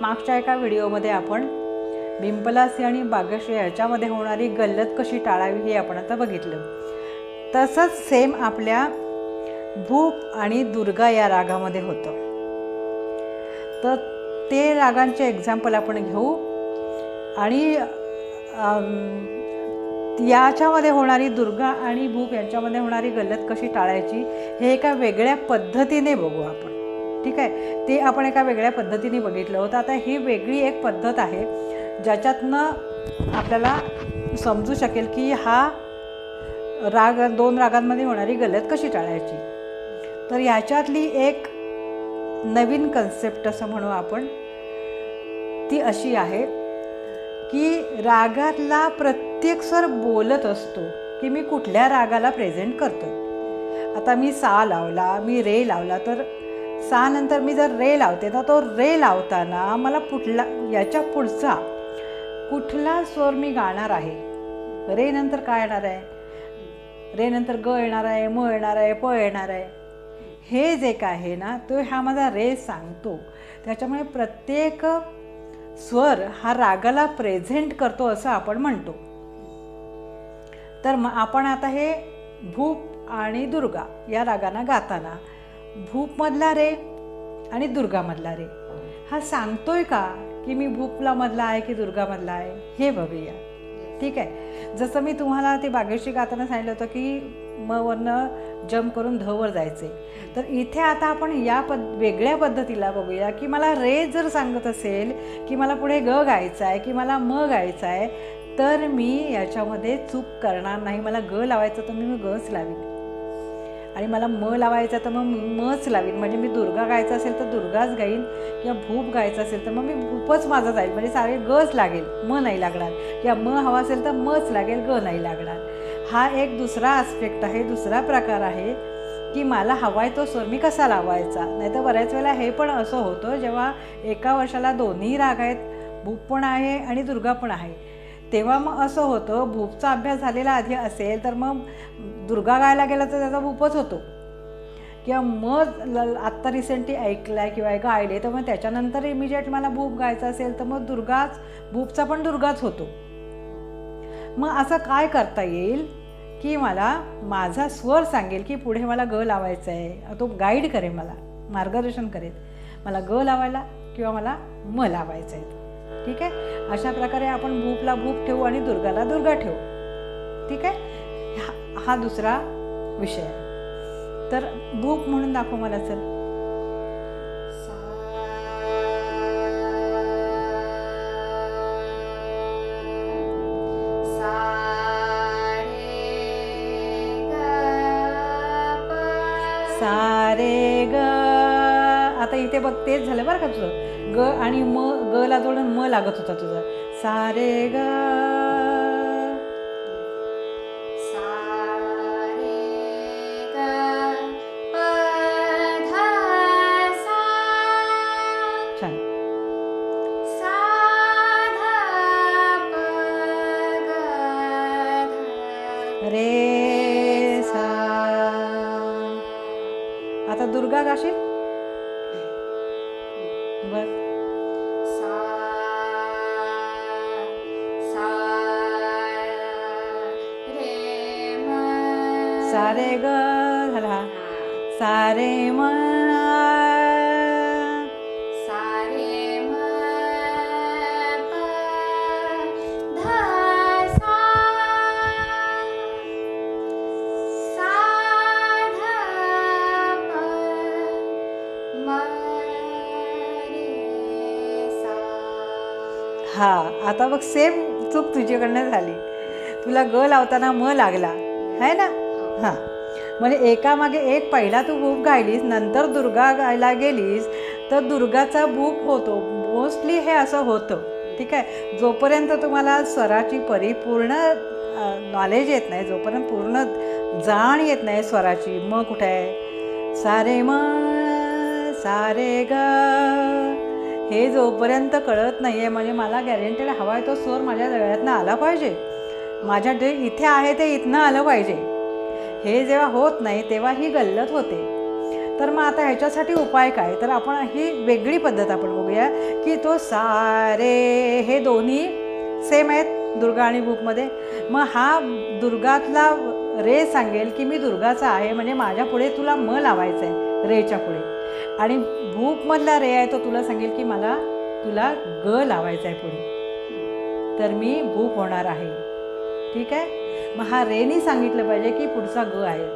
मागच्या एका व्हिडिओमध्ये आपण बिंपलासी आणि बागश्री याच्यामध्ये होणारी गल्लत कशी टाळावी हे आपण आता बघितलं. तसंच सेम आपल्या भूप आणि दुर्गा या रागामध्ये होतं. तर ते रागांचे एक्झाम्पल आपण घेऊ. आणि याच्यामध्ये होणारी दुर्गा आणि भूप यांच्यामध्ये होणारी गल्लत कशी टाळायची हे एका वेगळ्या पद्धतीने बघू आपण. ठीक आहे? ते आपण एका वेगळ्या पद्धतीने बघितलं होतं. आता ही वेगळी एक पद्धत आहे ज्याच्यातनं आपल्याला समजू शकेल की हा राग दोन रागांमध्ये होणारी गलत कशी टाळायची? तर याच्यातली एक नवीन कन्सेप्ट असं म्हणू आपण ती अशी आहे की रागातला प्रत्येक स्वर बोलत असतो की मी कुठल्या रागाला प्रेझेंट करतो आता मी सा लावला मी रे लावला तर सहानंतर मी जर रे लावते तर तो रे लावताना मला कुठला याच्या पुढचा कुठला स्वर मी गाणार आहे? रे नंतर काय येणार आहे? रे नंतर ग येणार आहे म येणार आहे प येणार आहे. हे जे काय आहे ना तो हा माझा रे सांगतो. त्याच्यामुळे प्रत्येक स्वर हा रागाला प्रेझेंट करतो असं आपण म्हणतो. तर मग आपण आता हे भूप आणि दुर्गा या रागांना गाताना भूपमधला रे आणि दुर्गामधला रे. हा सांगतोय का की मी भूपला मधला आहे की दुर्गामधला आहे? हे बघूया. ठीक आहे? जसं मी तुम्हाला ते बागेशी गाताना सांगितलं होतं की म वरनं जम्प करून धवर जायचे. तर इथे आता आपण या पद वेगळ्या पद्धतीला बघूया की मला रे जर सांगत असेल की मला पुढे ग गायचं आहे की मला म गायचं आहे तर मी याच्यामध्ये चूक करणार नाही. मला ग लावायचं तर मी मी गच लावीन. आणि मला म लावायचा तर मग मच लावीन. म्हणजे मी दुर्गा गायचं असेल तर दुर्गाच गाईन किंवा भूप गायचं असेल तर मग मी भूपच माझा जाईल. म्हणजे सारे गच लागेल. म नाही लागणार. किंवा म हवा असेल तर मच लागेल ग नाही लागणार. हा एक दुसरा आस्पेक्ट आहे दुसरा प्रकार आहे की मला हवा आहे तो स्वर मी कसा लावायचा? नाही तर बऱ्याच वेळेला हे पण असं होतं जेव्हा एका वर्षाला दोन्ही राग आहेत भूप पण आहे आणि दुर्गा पण आहे. तेव्हा मग असं होतं भूपचा अभ्यास झालेला आधी असेल तर मग दुर्गा गायला गेला तर त्याचा भूपच होतो. किंवा मग ल आत्ता रिसेंटली ऐकलं आहे किंवा गायले तर मग त्याच्यानंतर इमिजिएट मला भूप गायचा असेल तर मग दुर्गाच भूपचा पण दुर्गाच होतो. मग असं काय करता येईल की मला माझा स्वर सांगेल की पुढे मला ग लावायचा आहे. तो गाईड करेल मला मार्गदर्शन करेल. मला ग लावायला किंवा मला म लावायचं आहे. ठीक आहे? अशा प्रकारे आपण भूपला भूप ठेवू आणि दुर्गाला दुर्गा ठेवू. ठीक आहे? हा हा दुसरा विषय आहे. तर भूप म्हणून दाखव मला चल. तेच झालं बरं का तुझं? ग आणि म ग ला जोडून म लागत होता तुझा. सारे ग सारे ग झाला सारे म हा आता बघ सेम चूक तुझ्याकडनं झाली. तुला ग लावताना म लागला. आहे ना? हां. म्हणजे एकामागे एक पहिला तू भूप गायलीस नंतर दुर्गा गायला गेलीस तर दुर्गाचा भूप होतो. मोस्टली हे असं होतं. ठीक आहे? जोपर्यंत तुम्हाला स्वराची परिपूर्ण नॉलेज येत नाही जोपर्यंत पूर्ण जाण येत नाही स्वराची मग कुठे आहे? सारे म सारे ग. हे जोपर्यंत कळत नाही आहे म्हणजे मला गॅरेंटेड हवा आहे तो स्वर माझ्या गळ्यातनं आला पाहिजे. माझ्या जे इथे आहे ते इथनं आलं पाहिजे. हे जेव्हा होत नाही तेव्हा ही गल्लत होते. तर मग आता ह्याच्यासाठी उपाय काय? तर आपण ही वेगळी पद्धत आपण बघूया की तो सारे हे दोन्ही सेम आहेत दुर्गा आणि बुकमध्ये मग हा दुर्गातला रे सांगेल की मी दुर्गाचा आहे म्हणजे माझ्या पुढे तुला म लावायचं आहे रेच्या पुढे. आणि भूकमधला रे आहे तो तुला सांगेल की मला तुला ग लावायचा आहे पुढे. तर मी भूक होणार आहे. ठीक आहे? मग हा रेनी सांगितलं पाहिजे की पुढचा ग आहे.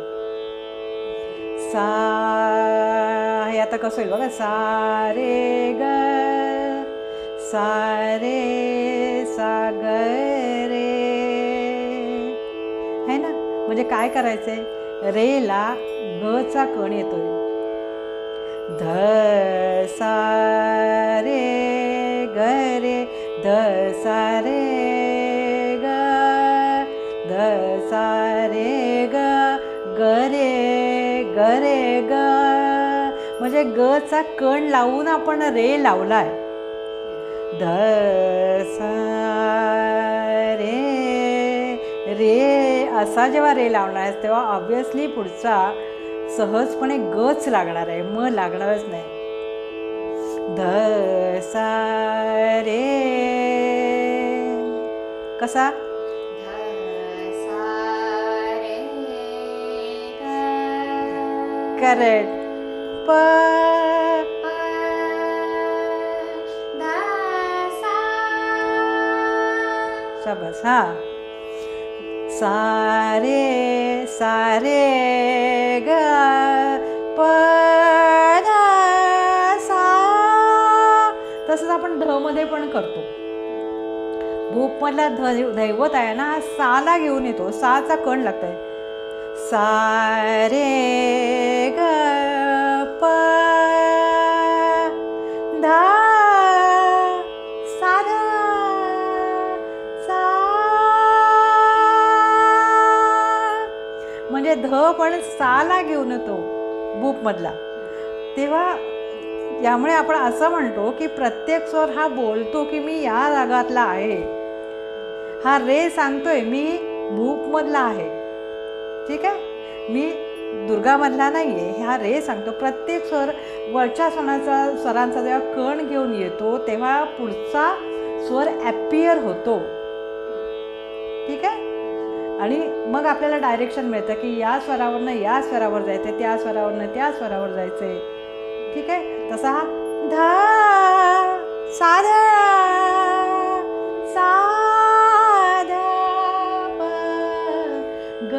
सा हे आता कसं होईल बघा. सा रे ग सा रे सा ग रे. है ना? म्हणजे काय करायचंय? रेला गचा कण येतोय. ध सा रे ग रे. ध सा रे म्हणजे गचा कण लावून आपण रे लावलाय. ध सा रे रे असा जेव्हा रे लावणार आहेस तेव्हा ऑब्विसली पुढचा सहजपणे गच लागणार आहे म लागणारच नाही. ध सा रे. कसा? करेक्ट प शाबास हा. सारे सारे ग प सा. तसंच आपण ढमध्ये पण करतो. भूपमधला ध दैवत आहे ना हा साला घेऊन येतो. साचा कण लागतोय. सारे ग पण साला घेऊन येतो बुकमधला तेव्हा यामुळे आपण असं म्हणतो की प्रत्येक स्वर हा बोलतो की मी या रागातला आहे. हा रे सांगतोय मी भूपमधला आहे. ठीक आहे? मी दुर्गामधला नाही आहे हा रे सांगतो. प्रत्येक स्वर वरच्या स्वराचा स्वरांचा जेव्हा कण घेऊन येतो तेव्हा पुढचा स्वर ॲपियर होतो. आणि मग आपल्याला डायरेक्शन मिळतं की या स्वरावरनं या स्वरावर जायचं आहे त्या स्वरावरनं त्या स्वरावर जायचं आहे ठीक आहे? तसा हा. धा साधा साधा ग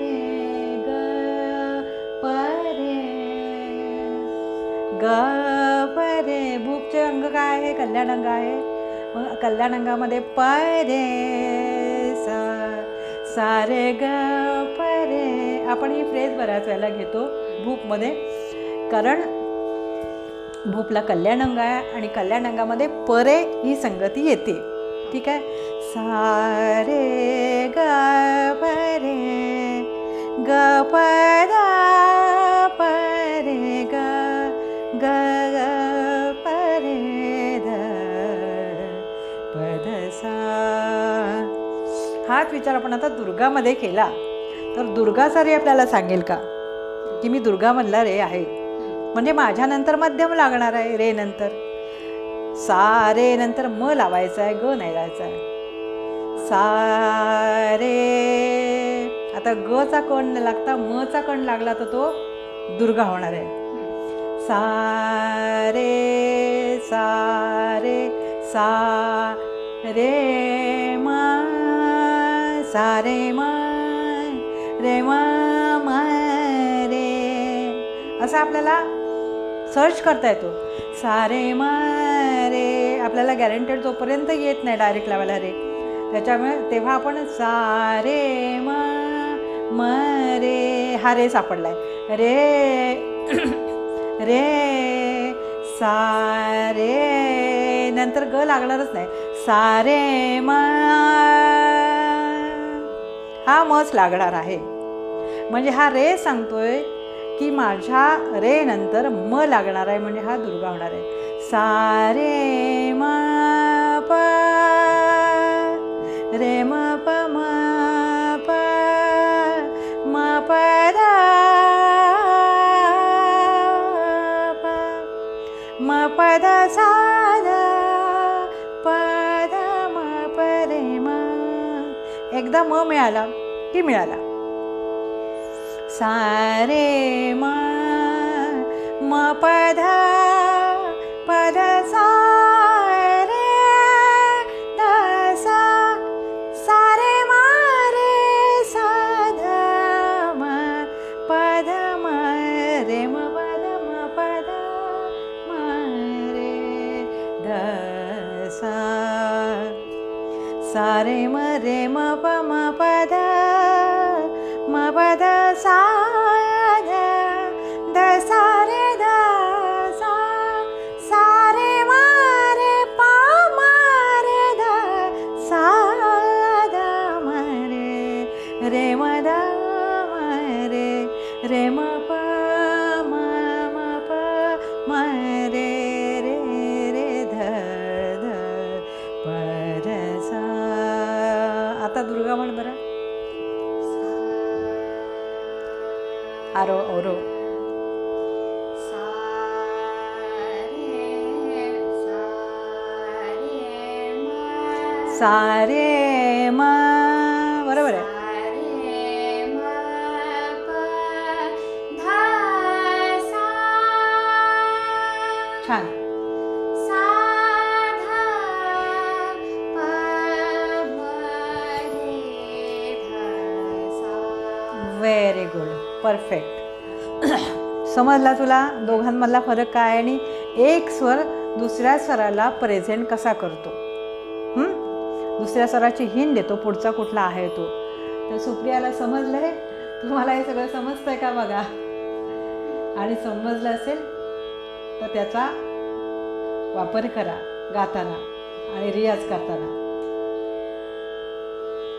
रे ग प रे ग प रे. भूकचे अंग काय आहे? कल्याण अंग आहे. मग कल्याण अंगामध्ये प रे सारे ग परे रे. आपण ही फ्रेज बऱ्याच वेळेला घेतो भूपमध्ये कारण भूपला कल्याण अंग आहे आणि कल्याण अंगामध्ये परे ही संगती येते. ठीक आहे? सारे ग परे रे. ग पदा हाच विचार आपण आता दुर्गामध्ये केला. तर दुर्गा रे आपल्याला सांगेल का? की मी दुर्गामधला रे आहे. म्हणजे माझ्यानंतर मध्यम लागणार आहे रे नंतर. सा रे नंतर म लावायचं आहे ग नाही लावायचं आहे. सा रे. आता ग चा कण न लागता म चा कण लागला तर तो दुर्गा होणार आहे. सा रे सा रे सा रे मा सा रे म रे म मा रे. असं आपल्याला सर्च करता येतो. सारे म रे. आपल्याला गॅरंटेड जोपर्यंत येत नाही डायरेक्ट लावायला रे. त्याच्यामुळे तेव्हा आपण सारे म म रे. हा रे सापडला आहे रे रे सारे. नंतर ग लागणारच नाही. सारे म हा मच लागणार आहे. म्हणजे हा रे सांगतोय की माझ्या रे नंतर म लागणार आहे म्हणजे हा दुर्गा होणार आहे. सा रे म प रे म प म एकदा म मिळाला की मिळाला. सारे म पध सारे म रे म प म पद म पद सा ध द सा रे द सा सा रे म रे प म रे ध सा ध म रे रे म ध म रे रे म प म म प आरो oro. सारे म बरोबर आहे. छान. व्हेरी गुड परफेक्ट समजला तुला? दोघांमधला फरक काय? आणि एक स्वर दुसऱ्या स्वराला प्रेझेंट कसा करतो? दुसऱ्या स्वराची हिंड देतो पुढचा कुठला आहे तो. तर सुप्रियाला समजलंय? तुम्हाला हे सगळं समजतंय का बघा? आणि समजलं असेल तर त्याचा वापर करा गाताना आणि रियाज करताना.